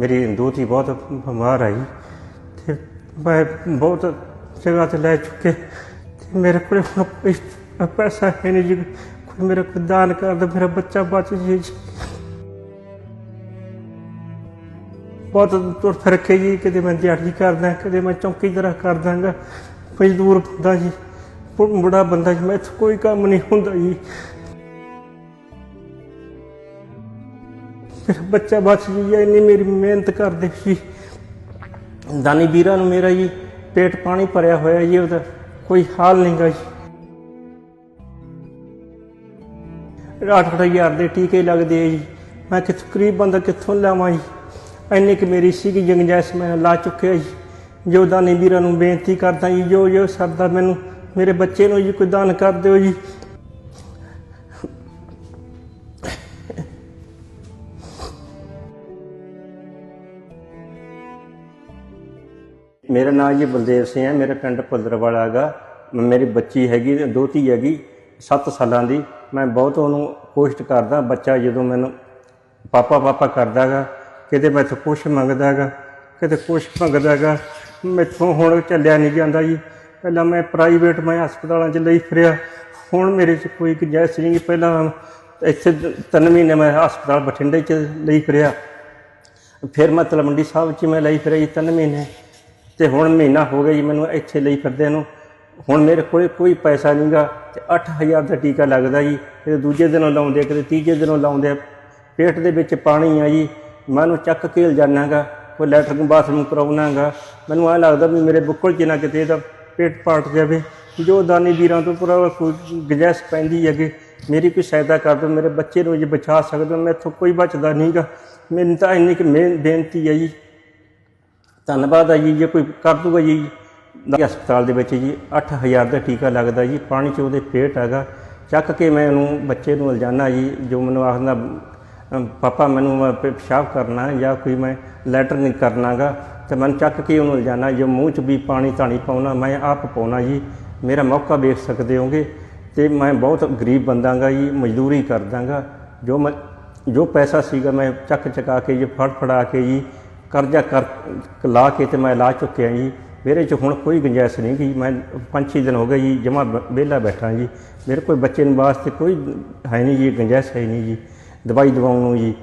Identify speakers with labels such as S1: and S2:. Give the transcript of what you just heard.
S1: ਮੇਰੀ ਦੋਤੀ ਬਹੁਤ ਬਿਮਾਰ ਆਈ ਤੇ ਮੈਂ ਬਹੁਤ ਜਗ੍ਹਾ ਤੇ ਲੈ ਚੁੱਕੇ ਤੇ ਮੇਰੇ ਕੋਲ ਹੁਣ ਪੈਸਾ ਹੈ ਨਹੀਂ ਜੀ। ਕੋਈ ਮੇਰਾ ਕੋਈ ਦਾਨ ਕਰ ਦੇ ਮੇਰਾ ਬੱਚਾ ਬਚ ਜੇ ਜੀ। ਬਹੁਤ ਤੁਰ ਫਿਰ ਕੇ ਜੀ ਕਦੇ ਮੈਂ ਦਿਹਾੜੀ ਕਰਦਾ ਕਦੇ ਮੈਂ ਚੌਂਕੀ ਤਰ੍ਹਾਂ ਕਰ ਦਾਂਗਾ। ਮਜ਼ਦੂਰ ਬੰਦਾ ਜੀ ਬੁ- ਬੁੜਾ ਬੰਦਾ ਜੀ, ਮੈਂ ਕੋਈ ਕੰਮ ਨਹੀਂ ਹੁੰਦਾ ਜੀ। ਮੇਰਾ ਬੱਚਾ ਬਚ ਜੀ ਇੰਨੀ ਮੇਰੀ ਮਿਹਨਤ ਕਰਦੇ ਸੀ ਦਾਨੀ ਵੀਰਾਂ ਨੂੰ ਮੇਰਾ ਜੀ ਪੇਟ ਪਾਣੀ ਭਰਿਆ ਹੋਇਆ ਜੀ, ਉਹਦਾ ਕੋਈ ਹਾਲ ਨਹੀਂਗਾ ਜੀ। ਅੱਠ ਅੱਠ ਹਜ਼ਾਰ ਦੇ ਟੀਕੇ ਲੱਗਦੇ ਆ ਜੀ। ਮੈਂ ਕਿੱਥੋਂ ਕਰੀਬ ਬੰਦਾ ਕਿੱਥੋਂ ਲਾਵਾਂ ਜੀ? ਇੰਨੀ ਕਿ ਮੇਰੀ ਸੀਗੀ ਜੰਗਜਾਇਸ਼, ਮੈਂ ਲਾ ਚੁੱਕਿਆ ਜੀ। ਜੋ ਦਾਨੀ ਵੀਰਾਂ ਨੂੰ ਬੇਨਤੀ ਕਰਦਾ ਜੀ ਜੋ ਜੋ ਸਰਦਾ ਮੈਨੂੰ, ਮੇਰੇ ਬੱਚੇ ਨੂੰ ਜੀ ਕੋਈ ਦਾਨ ਕਰ ਦਿਓ ਜੀ। ਮੇਰਾ ਨਾਮ ਜੀ ਬਲਦੇਵ ਸਿੰਘ ਹੈ, ਮੇਰਾ ਪਿੰਡ ਪੁੱਲਰਵਾਲਾ ਹੈਗਾ। ਮੇਰੀ ਬੱਚੀ ਹੈਗੀ ਦੋਤੀ ਹੈਗੀ 7 ਸਾਲਾਂ ਦੀ। ਮੈਂ ਬਹੁਤ ਉਹਨੂੰ ਕੋਸ਼ਿਸ਼ ਕਰਦਾ, ਬੱਚਾ ਜਦੋਂ ਮੈਨੂੰ ਪਾਪਾ ਪਾਪਾ ਕਰਦਾਗਾ ਕਿਤੇ ਮੈਥੋਂ ਕੁਛ ਮੰਗਦਾਗਾ ਕਿਤੇ ਕੁਛ ਮੰਗਦਾਗਾ ਮੈਥੋਂ ਹੁਣ ਚੱਲਿਆ ਨਹੀਂ ਜਾਂਦਾ ਜੀ। ਪਹਿਲਾਂ ਮੈਂ ਪ੍ਰਾਈਵੇਟ ਮੈਂ ਹਸਪਤਾਲਾਂ 'ਚ ਲਈ ਫਿਰਿਆ, ਹੁਣ ਮੇਰੇ 'ਚ ਕੋਈ ਗੁੰਜਾਇਸ਼ ਨਹੀਂ ਪਹਿਲਾਂ ਇੱਥੇ ਤਿੰਨ ਮਹੀਨੇ ਮੈਂ ਹਸਪਤਾਲ ਬਠਿੰਡੇ 'ਚ ਲਈ ਫਿਰਿਆ। ਫਿਰ ਮੈਂ ਤਲਵੰਡੀ ਸਾਹਿਬ 'ਚ ਮੈਂ ਲਈ ਫਿਰਿਆ ਜੀ ਤਿੰਨ ਮਹੀਨੇ। ਤੇ ਹੁਣ ਮਹੀਨਾ ਹੋ ਗਿਆ ਜੀ ਮੈਨੂੰ ਇੱਥੇ ਲਈ ਫਿਰਦੇ ਨੂੰ। ਹੁਣ ਮੇਰੇ ਕੋਲੇ ਕੋਈ ਪੈਸਾ ਨਹੀਂਗਾ ਤੇ 8000 ਦਾ ਟੀਕਾ ਲੱਗਦਾ ਜੀ। ਤੇ ਦੂਜੇ ਦਿਨੋਂ ਲਾਉਂਦੇ, ਕਦੇ ਤੀਜੇ ਦਿਨੋਂ ਲਾਉਂਦੇ। ਪੇਟ ਦੇ ਵਿੱਚ ਪਾਣੀ ਆ ਜੀ। ਮੈਂ ਉਹਨੂੰ ਚੱਕ ਕੇ ਜਾਣਾਗਾ ਕੋਈ ਲੈਟਰਿੰਗ ਬਾਥਰੂਮ ਕਰਾਉਣਾਗਾ। ਮੈਨੂੰ ਐਂ ਲੱਗਦਾ ਵੀ ਮੇਰੇ ਬੁੱਕਲ 'ਚ ਨਾ ਕਿਤੇ ਇਹਦਾ ਪੇਟ ਪਾਟ ਜਾਵੇ। ਜੋ ਦਾਨੀ ਵੀਰਾਂ ਤੋਂ ਪੂਰਾ ਕੋਈ ਪੈਂਦੀ ਹੈਗੇ, ਮੇਰੀ ਕੋਈ ਸਹਾਇਤਾ ਕਰ ਦਿਓ। ਮੇਰੇ ਬੱਚੇ ਨੂੰ ਜੇ ਬਚਾ ਸਕਦੇ ਹੋ ਇੱਥੋਂ ਕੋਈ ਬਚਦਾ ਨਹੀਂਗਾ। ਮੈਨੂੰ ਤਾਂ ਇੰਨੀ ਕਿ ਮਿਹਨ- ਬੇਨਤੀ ਹੈ ਜੀ। ਧੰਨਵਾਦ ਹੈ ਜੀ, ਜੇ ਕੋਈ ਕਰ ਦੂਗਾ ਜੀ। ਹਸਪਤਾਲ ਦੇ ਵਿੱਚ ਜੀ 8000 ਦਾ ਟੀਕਾ ਲੱਗਦਾ ਜੀ, ਪਾਣੀ 'ਚ ਉਹਦੇ ਪੇਟ ਹੈਗਾ। ਚੱਕ ਕੇ ਮੈਂ ਉਹਨੂੰ, ਬੱਚੇ ਨੂੰ ਲਿਜਾਣਾ ਜੀ, ਜੋ ਮੈਨੂੰ ਆਖਦਾ ਪਾਪਾ ਮੈਨੂੰ ਮੈਂ ਪਿਸ਼ਾਬ ਕਰਨਾ ਜਾਂ ਕੋਈ ਮੈਂ ਲੈਟਰ ਨਹੀਂ ਕਰਨਾਗਾ, ਤੇ ਮੈਨੂੰ ਚੱਕ ਕੇ ਉਹਨੂੰ ਲਿਜਾਣਾ, ਜੋ ਮੂੰਹ 'ਚ ਵੀ ਪਾਣੀ ਧਾਣੀ ਪਾਉਣਾ, ਮੈਂ ਆਪ ਪਾਉਣਾ ਜੀ। ਮੇਰਾ ਮੌਕਾ ਵੇਖ ਸਕਦੇ ਹੋਗੇ, ਤੇ ਮੈਂ ਬਹੁਤ ਗਰੀਬ ਬੰਦਾਗਾ ਜੀ, ਮਜ਼ਦੂਰੀ ਕਰਦਾਗਾ। ਜੋ ਮੈਂ, ਜੋ ਪੈਸਾ ਸੀਗਾ ਮੈਂ ਚੱਕ ਚਕਾ ਕੇ ਜੀ ਫੜ ਫੜਾ ਕੇ ਜੀ ਕਰਜ਼ਾ ਕਰ ਲਾ ਕੇ ਤੇ ਮੈਂ ਲਾ ਚੁੱਕਿਆ ਜੀ। ਮੇਰੇ 'ਚ ਹੁਣ ਕੋਈ ਗੁੰਜਾਇਸ਼ ਨਹੀਂ ਗਈ ਮੈਂ ਪੰਜ ਛੇ ਦਿਨ ਹੋ ਗਏ ਜੀ, ਜਮਾ ਵਿਹਲਾ ਬੈਠਾ ਜੀ। ਮੇਰੇ ਕੋਈ ਬੱਚੇ ਨੂੰ ਵਾਸਤੇ ਕੋਈ ਹੈ ਨਹੀਂ ਜੀ, ਗੁੰਜਾਇਸ਼ ਹੈ ਨਹੀਂ ਜੀ। ਦਵਾਈ ਦਵਾਉਣ ਨੂੰ ਜੀ।